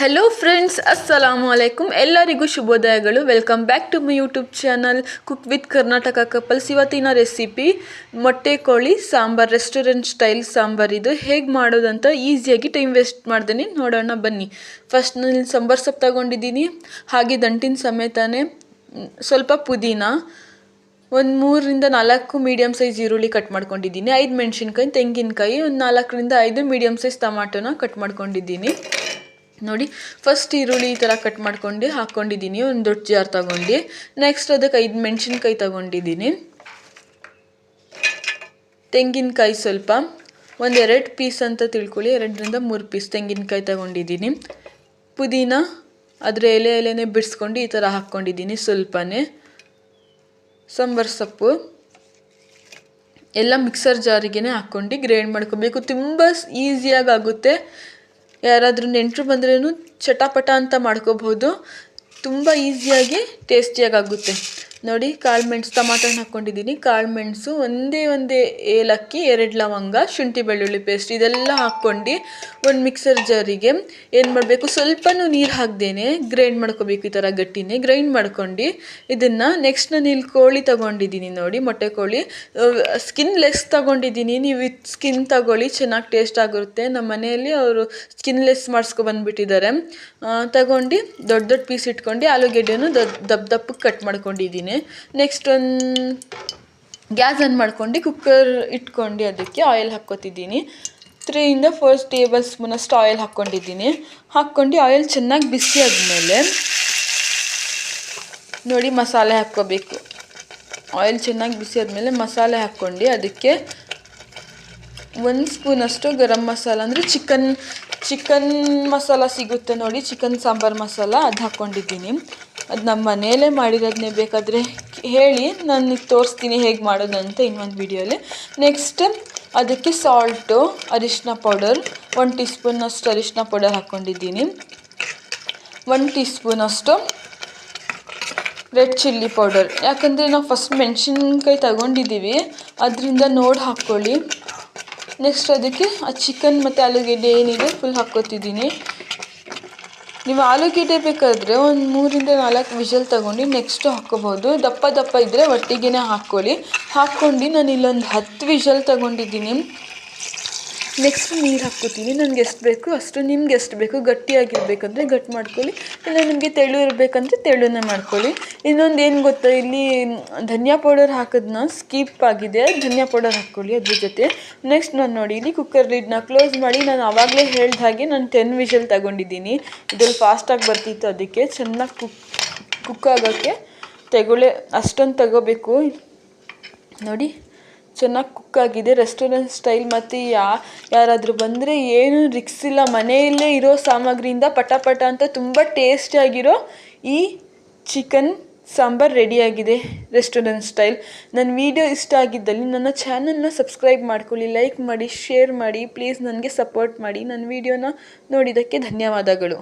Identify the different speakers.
Speaker 1: Hello friends ಅಸ್ಸಲಾಮು ಅಲೈಕುಮ್ ಎಲ್ಲರಿಗೂ ಶುಭೋದಯಗಳು. Welcome back to my YouTube channel cook with Karnataka couples ಇವತ್ತಿನ ರೆಸಿಪಿ ಮೊಟ್ಟೆ ಕೋಳಿ ಸಾಂಬಾರ್ ರೆಸ್ಟೋರೆಂಟ್ ಸ್ಟೈಲ್ ಸಾಂಬಾರ್ ಇದು. ಹೇಗೆ ಮಾಡೋದಂತ ಈಸಿಯಾಗಿ ಟೈಮ್ ವೇಸ್ಟ್ ಮಾಡ್ದೇನೆ ನೋಡೋಣ, ಬನ್ನಿ. ಫಸ್ಟ್ ನಾನು ಸಾಂಬಾರ್ ಸೊಪ್ಪು ತಗೊಂಡಿದ್ದೀನಿ. ಹಾಗೆ ದಂಟಿನ ಸಮೇತನೇ ಸ್ವಲ್ಪ ಪುದೀನ, ಒಂದು ಮೂರರಿಂದ ನಾಲ್ಕು ಮೀಡಿಯಮ್ ಸೈಜ್ ಈರುಳ್ಳಿ ಕಟ್ ಮಾಡ್ಕೊಂಡಿದ್ದೀನಿ. ಐದು ಮೆಣಸಿನ್ಕಾಯಿ, ತೆಂಗಿನಕಾಯಿ, ಒಂದು ನಾಲ್ಕರಿಂದ ಐದು ಮೀಡಿಯಮ್ ಸೈಜ್ ಟಮಾಟೋನ ಕಟ್ ಮಾಡ್ಕೊಂಡಿದ್ದೀನಿ. ನೋಡಿ ಫಸ್ಟ್ ಈರುಳ್ಳಿ ಈ ಥರ ಕಟ್ ಮಾಡ್ಕೊಂಡು ಹಾಕ್ಕೊಂಡಿದ್ದೀನಿ ಒಂದು ದೊಡ್ಡ ಜಾರ್ ತಗೊಂಡು. ನೆಕ್ಸ್ಟ್ ಅದಕ್ಕೆ ಐದು ಮೆಣಸಿನ್ಕಾಯಿ ತಗೊಂಡಿದ್ದೀನಿ. ತೆಂಗಿನಕಾಯಿ ಸ್ವಲ್ಪ ಒಂದೆರಡು ಪೀಸ್ ಅಂತ ತಿಳ್ಕೊಳ್ಳಿ, ಎರಡರಿಂದ ಮೂರು ಪೀಸ್ ತೆಂಗಿನಕಾಯಿ ತಗೊಂಡಿದ್ದೀನಿ. ಪುದೀನ ಅದರ ಎಲೆ ಎಲೆನೇ ಬಿಡಿಸ್ಕೊಂಡು ಈ ಥರ ಹಾಕ್ಕೊಂಡಿದ್ದೀನಿ ಸ್ವಲ್ಪನೇ. ಸಾಂಬಾರು ಸೊಪ್ಪು. ಎಲ್ಲ ಮಿಕ್ಸರ್ ಜಾರಿಗೆ ಹಾಕ್ಕೊಂಡು ಗ್ರೈಂಡ್ ಮಾಡ್ಕೋಬೇಕು. ತುಂಬ ಈಸಿಯಾಗಿ ಆಗುತ್ತೆ. ಯಾರಾದರೂ ನೆಂಟರು ಬಂದ್ರೂ ಚಟಪಟ ಅಂತ ಮಾಡ್ಕೋಬಹುದು ತುಂಬ ಈಸಿಯಾಗಿ ಟೇಸ್ಟಿಯಾಗಿ ಆಗುತ್ತೆ. ನೋಡಿ, ಕಾಳು ಮೆಣಸು ಟಮಾಟೊ ಹಣ್ಣು ಹಾಕ್ಕೊಂಡಿದ್ದೀನಿ. ಕಾಳು ಮೆಣಸು ಒಂದೇ ಒಂದೇ ಏಲಕ್ಕಿ, ಎರಡು ಲವಂಗ, ಶುಂಠಿ ಬೆಳ್ಳುಳ್ಳಿ ಪೇಸ್ಟ್ ಇದೆಲ್ಲ ಹಾಕ್ಕೊಂಡು ಒಂದು ಮಿಕ್ಸರ್ ಜಾರಿಗೆ ಏನು ಮಾಡಬೇಕು? ಸ್ವಲ್ಪನೂ ನೀರು ಹಾಕ್ದೇನೆ ಗ್ರೈಂಡ್ ಮಾಡ್ಕೋಬೇಕು ಈ ಥರ ಗಟ್ಟಿನೇ. ಗ್ರೈಂಡ್ ಮಾಡ್ಕೊಂಡು ಇದನ್ನು ನೆಕ್ಸ್ಟ್ ನಾನು ಇಲ್ಲಿ ಕೋಳಿ ತಗೊಂಡಿದ್ದೀನಿ ನೋಡಿ, ಮೊಟ್ಟೆ ಕೋಳಿ. ಸ್ಕಿನ್ ಲೆಸ್ ತಗೊಂಡಿದ್ದೀನಿ. ನೀವು ಸ್ಕಿನ್ ತಗೊಳ್ಳಿ, ಚೆನ್ನಾಗಿ ಟೇಸ್ಟ್ ಆಗಿರುತ್ತೆ ನಮ್ಮ ಮನೆಯಲ್ಲಿ ಅವರು ಸ್ಕಿನ್ ಲೆಸ್ ಬಂದುಬಿಟ್ಟಿದ್ದಾರೆ. ತಗೊಂಡು ದೊಡ್ಡ ದೊಡ್ಡ ಪೀಸ್ ಇಟ್ಕೊಂಡು ಆಲೂಗೆಡ್ಡೆನೂ ದಪ್ಪ ದಪ್ಪಕ್ಕೆ ಕಟ್ ಮಾಡ್ಕೊಂಡಿದ್ದೀನಿ. ನೆಕ್ಸ್ಟ್ ಒಂದು ಗ್ಯಾಸ್ ಆನ್ ಮಾಡ್ಕೊಂಡು ಕುಕ್ಕರ್ ಇಟ್ಕೊಂಡು ಅದಕ್ಕೆ ಆಯಿಲ್ ಹಾಕ್ಕೊತಿದ್ದೀನಿ. ತ್ರೀಯಿಂದ ಫೋರ್ ಟೇಬಲ್ ಸ್ಪೂನಷ್ಟು ಆಯಿಲ್ ಹಾಕ್ಕೊಂಡಿದ್ದೀನಿ. ಹಾಕ್ಕೊಂಡು ಆಯಿಲ್ ಚೆನ್ನಾಗಿ ಬಿಸಿ ಆದಮೇಲೆ ನೋಡಿ ಮಸಾಲೆ ಹಾಕ್ಕೋಬೇಕು. ಆಯಿಲ್ ಚೆನ್ನಾಗಿ ಬಿಸಿ ಆದಮೇಲೆ ಮಸಾಲೆ ಹಾಕ್ಕೊಂಡು ಅದಕ್ಕೆ ಒಂದು ಸ್ಪೂನಷ್ಟು ಗರಂ ಮಸಾಲ, ಅಂದರೆ ಚಿಕನ್ ಚಿಕನ್ ಮಸಾಲ ಸಿಗುತ್ತೆ ನೋಡಿ, ಚಿಕನ್ ಸಾಂಬಾರು ಮಸಾಲ ಅದು ಹಾಕ್ಕೊಂಡಿದ್ದೀನಿ ಅದು ನಮ್ಮ ಮನೆಯಲ್ಲೇ ಮಾಡಿರೋದನ್ನೇ ಬೇಕಾದರೆ ಹೇಳಿ, ನಾನು ತೋರಿಸ್ತೀನಿ ಹೇಗೆ ಮಾಡೋದು ಅಂತ ಇನ್ನೊಂದು ವಿಡಿಯೋಲಿ. ನೆಕ್ಸ್ಟ್ ಅದಕ್ಕೆ ಸಾಲ್ಟು ಅರಿಶಿನ ಪೌಡರ್ ಒನ್ ಟೀ ಸ್ಪೂನಷ್ಟು ಅರಿಶಿನ ಪೌಡರ್ ಹಾಕ್ಕೊಂಡಿದ್ದೀನಿ ಒನ್ ಟೀ ಸ್ಪೂನಷ್ಟು ರೆಡ್ ಚಿಲ್ಲಿ ಪೌಡರ್ ಯಾಕಂದರೆ ನಾವು ಫಸ್ಟ್ ಮೆಣಸಿನ್ಕಾಯಿ ತಗೊಂಡಿದ್ದೀವಿ, ಅದರಿಂದ ನೋಡಿ ಹಾಕ್ಕೊಳ್ಳಿ ನೆಕ್ಸ್ಟ್ ಅದಕ್ಕೆ ಆ ಚಿಕನ್ ಮತ್ತು ಆಲೂಗೆಡ್ಡೆ ಏನಿದೆ ಫುಲ್ ಹಾಕ್ಕೊತಿದ್ದೀನಿ. ನೀವು ಆಲೂಗೆಡ್ಡೆ ಬೇಕಾದರೆ ಒಂದು ಮೂರಿಂದ ನಾಲ್ಕು ವಿಷಲ್ ತೊಗೊಂಡು ನೆಕ್ಸ್ಟು ಹಾಕ್ಕೋಬೋದು. ದಪ್ಪ ದಪ್ಪ ಇದ್ದರೆ ಒಟ್ಟಿಗೆ ಹಾಕ್ಕೊಳ್ಳಿ. ಹಾಕ್ಕೊಂಡು ನಾನು ಇಲ್ಲೊಂದು ಹತ್ತು ವಿಷಲ್ ತಗೊಂಡಿದ್ದೀನಿ. ನೆಕ್ಸ್ಟ್ ನೀರು ಹಾಕ್ಕೋತೀನಿ. ನನಗೆ ಎಷ್ಟು ಬೇಕು ಅಷ್ಟು ನಿಮ್ಗೆ ಎಷ್ಟು ಬೇಕು, ಗಟ್ಟಿಯಾಗಿರ್ಬೇಕಂದ್ರೆ ಗಟ್ಟಿ ಮಾಡ್ಕೊಳ್ಳಿ. ಇಲ್ಲ ನಿಮಗೆ ತೆಳು ಇರಬೇಕಂದ್ರೆ ತೆಳುನೇ ಮಾಡ್ಕೊಳ್ಳಿ. ಇನ್ನೊಂದು ಏನು ಗೊತ್ತಾ? ಇಲ್ಲಿ ಧನಿಯಾ ಪೌಡರ್ ಹಾಕೋದನ್ನ ಸ್ಕಿಪ್ ಆಗಿದೆ. ಧನಿಯಾ ಪೌಡರ್ ಹಾಕ್ಕೊಳ್ಳಿ ಅದ್ರ ಜೊತೆ. ನೆಕ್ಸ್ಟ್ ನಾನು ನೋಡಿ, ಇಲ್ಲಿ ಕುಕ್ಕರ್ ಲಿಡ್ನ ಕ್ಲೋಸ್ ಮಾಡಿ ನಾನು ಆವಾಗಲೇ ಹೇಳ್ದ ಹಾಗೆ ನಾನು ಟೆನ್ ವಿಷಲ್ ತಗೊಂಡಿದ್ದೀನಿ. ಇದ್ರಲ್ಲಿ ಫಾಸ್ಟಾಗಿ ಬರ್ತಿತ್ತು ಅದಕ್ಕೆ. ಚೆನ್ನಾಗಿ ಕುಕ್ ಕುಕ್ ಆಗೋಕ್ಕೆ ತೆಗೊಳ್ಳೆ, ಅಷ್ಟೊಂದು ತಗೋಬೇಕು. ನೋಡಿ. ಚೆನ್ನಾಗಿ ಕುಕ್ ಆಗಿದೆ ರೆಸ್ಟೋರೆಂಟ್ ಸ್ಟೈಲ್ ಮತ್ತು ಯಾ, ಯಾರಾದರೂ ಬಂದರೆ ಏನು ರಿಕ್ಸ್ ಇಲ್ಲ. ಮನೆಯಲ್ಲೇ ಇರೋ ಸಾಮಗ್ರಿಯಿಂದ ಪಟ ಪಟ ಅಂತ ತುಂಬ ಟೇಸ್ಟಿಯಾಗಿರೋ ಈ ಚಿಕನ್ ಸಾಂಬಾರ್ ರೆಡಿಯಾಗಿದೆ ರೆಸ್ಟೋರೆಂಟ್ ಸ್ಟೈಲ್ ನನ್ನ ವಿಡಿಯೋ ಇಷ್ಟ ಆಗಿದ್ದಲ್ಲಿ ನನ್ನ ಚಾನಲ್ನ ಸಬ್ಸ್ಕ್ರೈಬ್ ಮಾಡ್ಕೊಳ್ಳಿ ಲೈಕ್ ಮಾಡಿ ಶೇರ್ ಮಾಡಿ ಪ್ಲೀಸ್ ನನಗೆ ಸಪೋರ್ಟ್ ಮಾಡಿ. ನನ್ನ ವಿಡಿಯೋನ ನೋಡಿದ್ದಕ್ಕೆ ಧನ್ಯವಾದಗಳು.